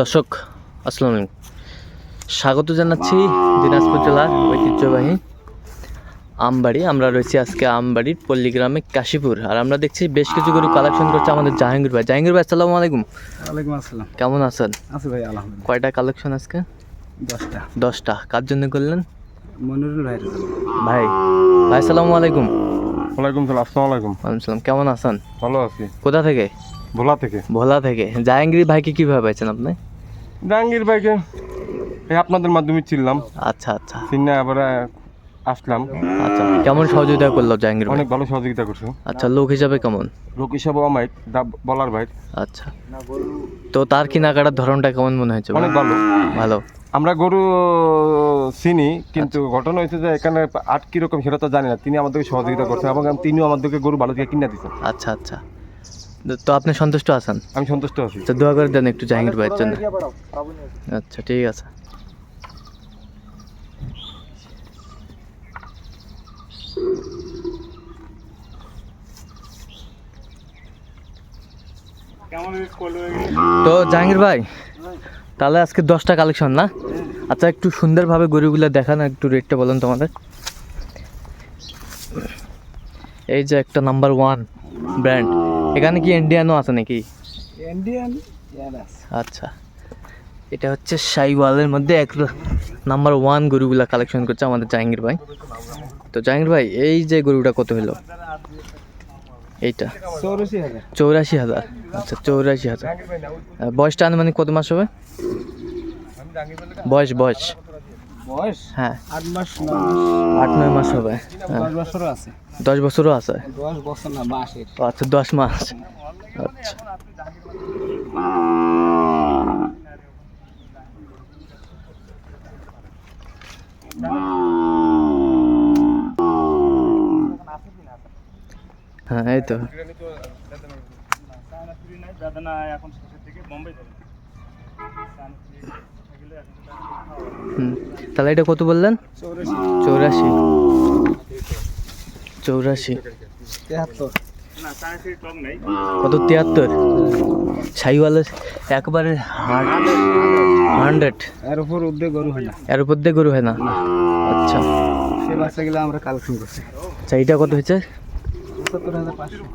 দর্শক আসসালাম স্বাগত জানাচ্ছি দিনাজপুর জেলার ঐতিহ্যবাহী আমবাড়ি। আমরা রয়েছি আজকে আমবাড়ির পল্লীগ্রামে কাশীপুর। আর আমরা দেখছি বেশ কিছু গরু কালেকশন করছে আমাদের জাহাঙ্গীর ভাই। জাহাঙ্গীর ভাই আসসালামু আলাইকুম। ওয়ালাইকুম আসসালাম। কেমন আছেন? আছি ভাই আলহামদুলিল্লাহ। কয়টা কালেকশন আজকে? দশটা। দশটা। কার জন্য করলেন? মনিরুল ভাইয়ের ভাই। ভাই আসসালামু আলাইকুম। ওয়ালাইকুম সালাম আসসালামু আলাইকুম। ওয়ালাইকুম সালাম। কেমন আছেন? ভালো আছি। কোথা থেকে? ভোলা থেকে। ভোলা থেকে। জাহাঙ্গীর ভাইকে কীভাবে পাইছেন আপনি? জাহাঙ্গীর ভাইকে এই আপনাদের মাধ্যমে চিনলাম। আচ্ছা আচ্ছা। চিনে আবার আসলাম। আচ্ছা কেমন সহযোগিতা করল জাহাঙ্গীর অনেক ভালো সহযোগিতা করছ। আচ্ছা লোক হিসাবে কেমন? লোক হিসাবে অমাইক দা বলার ভাই। আচ্ছা। তো তার কেনাকাটার ধরনটা কেমন মনে হয়েছে? অনেক ভালো। ভালো। আমরা গরু চিনি কিন্তু ঘটনা হয়েছে যে এখানে আট কীরকম সেটা তো জানি না। তিনি আমাদেরকে সহযোগিতা করছেন এবং তিনিও আমাদেরকে গরু ভালো থেকে কিনে দিচ্ছেন আচ্ছা আচ্ছা। তো- আপনি সন্তুষ্ট আছেন? আমি সন্তুষ্ট আছি। তো দোয়া করে দেন একটু জাহাঙ্গীর ভাইয়ের জন্য। আচ্ছা ঠিক আছে। তো জাহাঙ্গীর ভাই তাহলে আজকে দশটা কালেকশন না? আচ্ছা একটু সুন্দরভাবে গরুগুলো দেখান একটু রেটটা বলুন তোমাদের। এই যে একটা নাম্বার ওয়ান ব্র্যান্ড এখানে কি ইন্ডিয়ানও আছে নাকি? ইন্ডিয়ান আচ্ছা। এটা হচ্ছে সাইওয়ালের মধ্যে এক নাম্বার ওয়ান গরুগুলা কালেকশন করছে আমাদের জাহাঙ্গীর ভাই। তো জাহাঙ্গীর ভাই এই যে গরুটা কত হলো? এইটা। চৌরাশি হাজার। আচ্ছা চৌরাশি হাজার। বয়সটা আনুমানিক কত মাস হবে? বয়স বয়স। বয়স হ্যাঁ। আট মাস আট নয় মাস হবে। দশ বছরও আছে। দশ বছরও আছে? দশ বছর না মাসের। আচ্ছা দশ মাস। আচ্ছা। হ্যাঁ এই তো। হুম তাহলে এটা কত বললেন? চৌরাশি। চৌরাশি। তেহাত্তর। কত? তিয়াত্তর। সাইওয়ালের একবারে হান্ড্রেড। এর উপর উদ্যোগ গরু হয় না। এর উপর দিয়ে গরু হয় না? আচ্ছা। সে বাচ্চাগুলো আমরা কালেকশন করছি। আচ্ছা এইটা কত হয়েছে?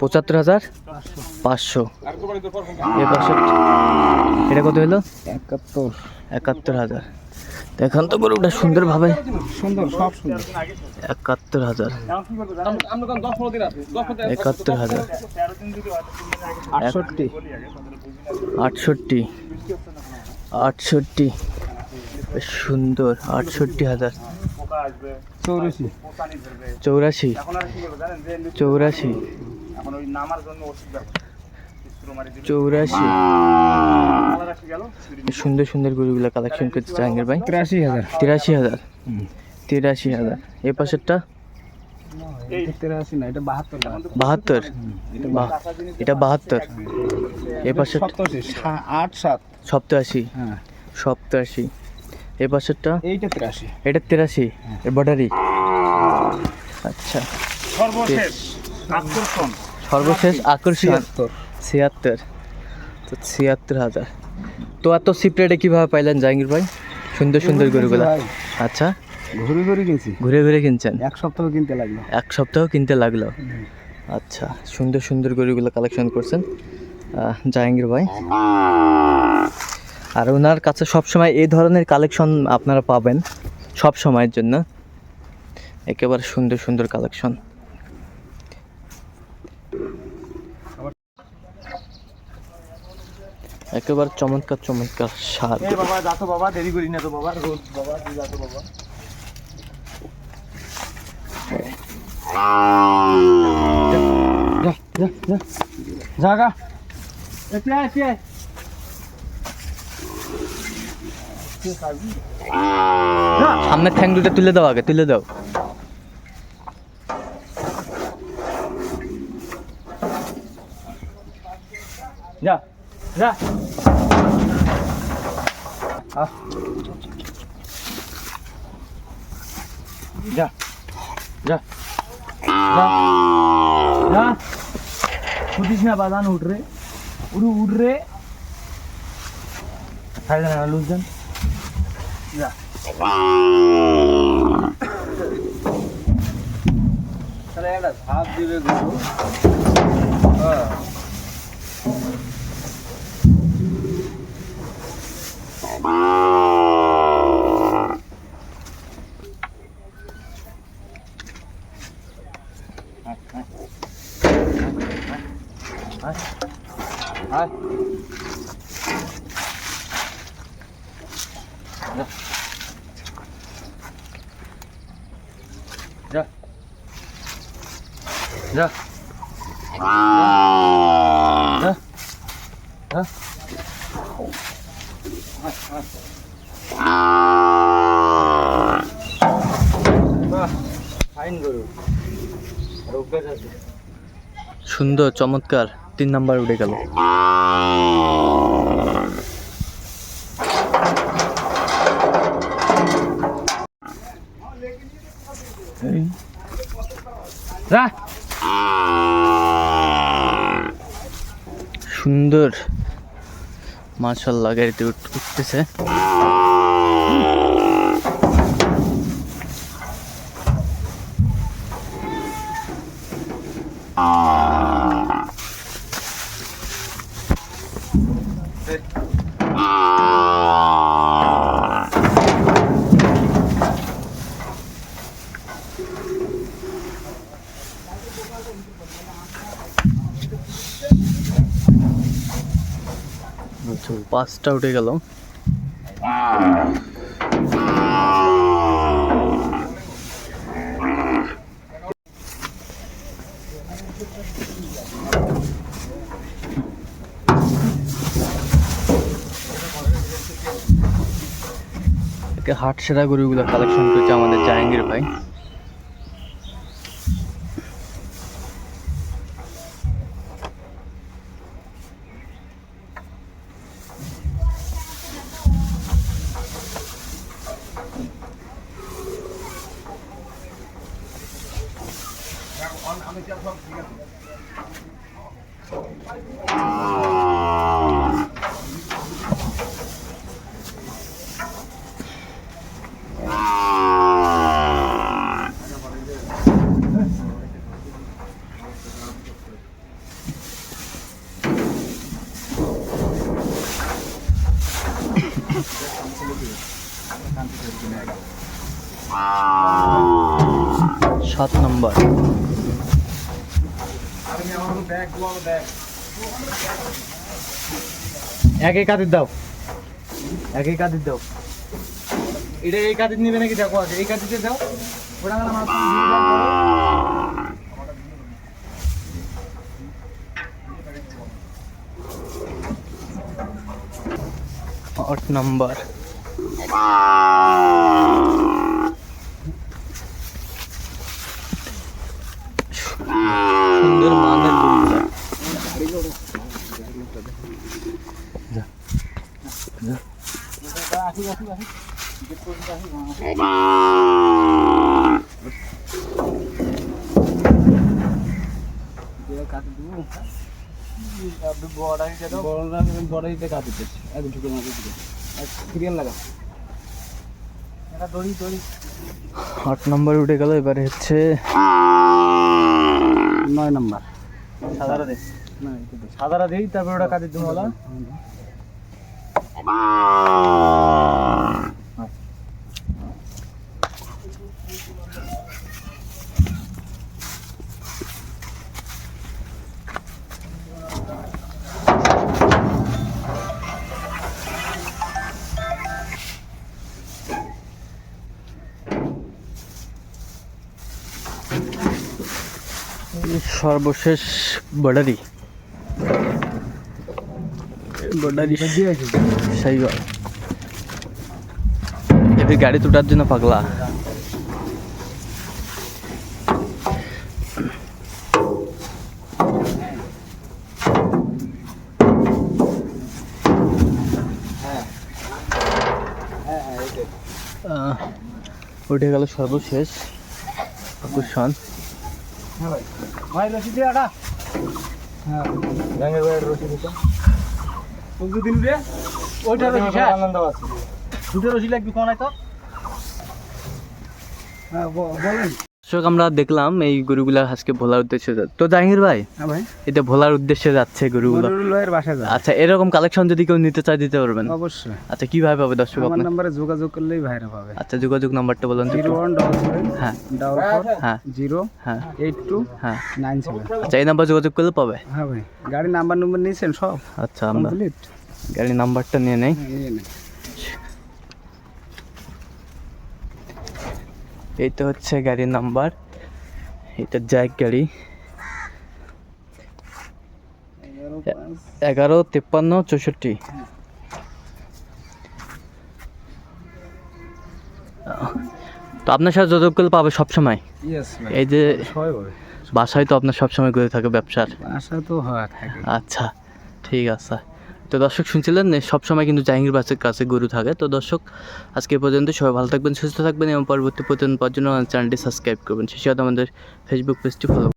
পঁচাত্তর হাজার? পাঁচশো। এ পাঁচশো। এটা কত হলো? একাত্তর। একাত্তর হাজার। তো এখন তো গরুটা সুন্দরভাবে সুন্দর সব সুন্দর। একাত্তর হাজার। একাত্তর হাজার। আটষট্টি। আটষট্টি। আটষট্টি। সুন্দর আটষট্টি হাজার। চৌরাশি। চৌরাশি। চৌরাশি। চৌরাশি। সুন্দর সুন্দর গরুগুলো কালেকশন করতে জাহাঙ্গীর ভাই। তিরাশি হাজার। তিরাশি হাজার। তিরাশি হাজার। এই পাশেরটা? বাহাত্তর এটা বাহাত্তর। এই পাশের আট সাত। সপ্তাশি হ্যাঁ। সপ্তাশি এই পাশেরটা? এইটা তিরাশি। এটা তিরাশি। এর বর্ডারি আচ্ছা। সর্বশেষ আকর্ষণ। সর্বশেষ আকর্ষণ। ছিয়াত্তর। তো ছিয়াত্তর হাজার। তো এত সিপ্রেটে কীভাবে পাইলেন জাহাঙ্গীর ভাই? সুন্দর সুন্দর গরুগুলা। আচ্ছা। ঘুরে ঘুরে কিনছি। ঘুরে ঘুরে কিনছেন? এক সপ্তাহ কিনতে লাগল। এক সপ্তাহ কিনতে লাগল? আচ্ছা সুন্দর সুন্দর গরুগুলো কালেকশন করছেন জাহাঙ্গীর ভাই। আর ওনার কাছে সবসময় এই ধরনের কালেকশন আপনারা পাবেন সব সময়ের জন্য। একেবারে সুন্দর সুন্দর কালেকশন একেবারে চমৎকার চমৎকার স্বাদ। বাবা যাতো বাবা দেরি করি না তো বাবা বাবা বাবা। যা যা যা জাগা। এতে আয় সামনের ঠ্যাং দুটো তুলে দাও আগে তুলে দাও। যা যা। আহ। যা যা যা যা উঠিস না বাদান উঠ রে উড়ু উঠ রে খাই দেন লুজ দেন তাহলে একটা ভাত দিবে গরু হ্যাঁ আয় যা যা। সুন্দর চমৎকার। তিন নাম্বার উঠে গেল। যা। সুন্দর। মাশাল্লাহ গাড়িতে উঠ- উঠতেছে। পাঁচটা উঠে গেল। হাট সেরা গরুগুলো কালেকশন করেছে আমাদের জাহাঙ্গীর ভাই। সাত নম্বর একই কাদের দাও একই কাদের দাও। এটা এই কাদের নিবে নাকি? দেখো আগে। এই কাদিতে দাও। ওটা গেলাম আট নম্বর। আট নম্বর উঠে গেল এবারে হচ্ছে নয় নাম্বার। সাদারা দে। সাদারা দেই তারপর ওটা কাদের দিন বলা। সর্বশেষ বর্ডারি। বর্ডারি গাড়ি তোটার জন্য পাগলা। উঠে গেল সর্বশেষ আকর্ষণ। ভাই রশি দে আটা। হ্যাঁ রশি দিতে তুই দিন রে ওইটা আনন্দ আছে। দুটো রসি লাগবে কোন তো? হ্যাঁ বলেন। দর্শক আমরা দেখলাম এই গরুগুলা আজকে ভোলার উদ্দেশ্যে যা- তো ভাই হ্যাঁ ভাই। এটা ভোলার উদ্দেশ্যে যাচ্ছে গরুগুলো। বাসা আচ্ছা এরকম কালেকশন যদি কেউ নিতে চায় দিতে পারবেন। অবশ্যই। আচ্ছা কীভাবে পাবে দর্শক আমার আপনার? নাম্বারে যোগাযোগ করলেই ভাইরা পাবে। আচ্ছা যোগাযোগ নাম্বারটা বলুন তো জিরো একটু। ওয়ান ডবল সেভেন হ্যাঁ। ডাবল ফোর হ্যাঁ। জিরো হ্যাঁ। এইট টু হ্যাঁ। Nine seven. আচ্ছা এই নাম্বার যোগাযোগ করলে পাবে? হ্যাঁ ভাই। গাড়ির নাম্বার নম্বর নিয়েছেন সব? আচ্ছা আমরা কমপ্লিট গাড়ির নাম্বারটা নিয়ে নেই। নিয়ে নেন এই তো হচ্ছে গাড়ির নাম্বার। এটা জ্যাক গাড়ি। এগারো তিপ্পান্ন চৌষট্টি। তো আপনার সাথে যোগাযোগ করলে পাবে সবসময়? এই যে বাসায় তো আপনার সবসময় করে থাকে ব্যবসার। তো হয় আচ্ছা ঠিক আছে। তো দর্শক শুনছিলেন সব সবসময় কিন্তু জাহাঙ্গীর বাসের কাছে গরু থাকে। তো দর্শক, আজকে পর্যন্ত সবাই ভালো থাকবেন, সুস্থ থাকবেন এবং পরবর্তী পর্যন্ত জন্য চ্যানেলটি সাবস্ক্রাইব করবেন। সেই সাথে আমাদের ফেসবুক পেজটি ফলো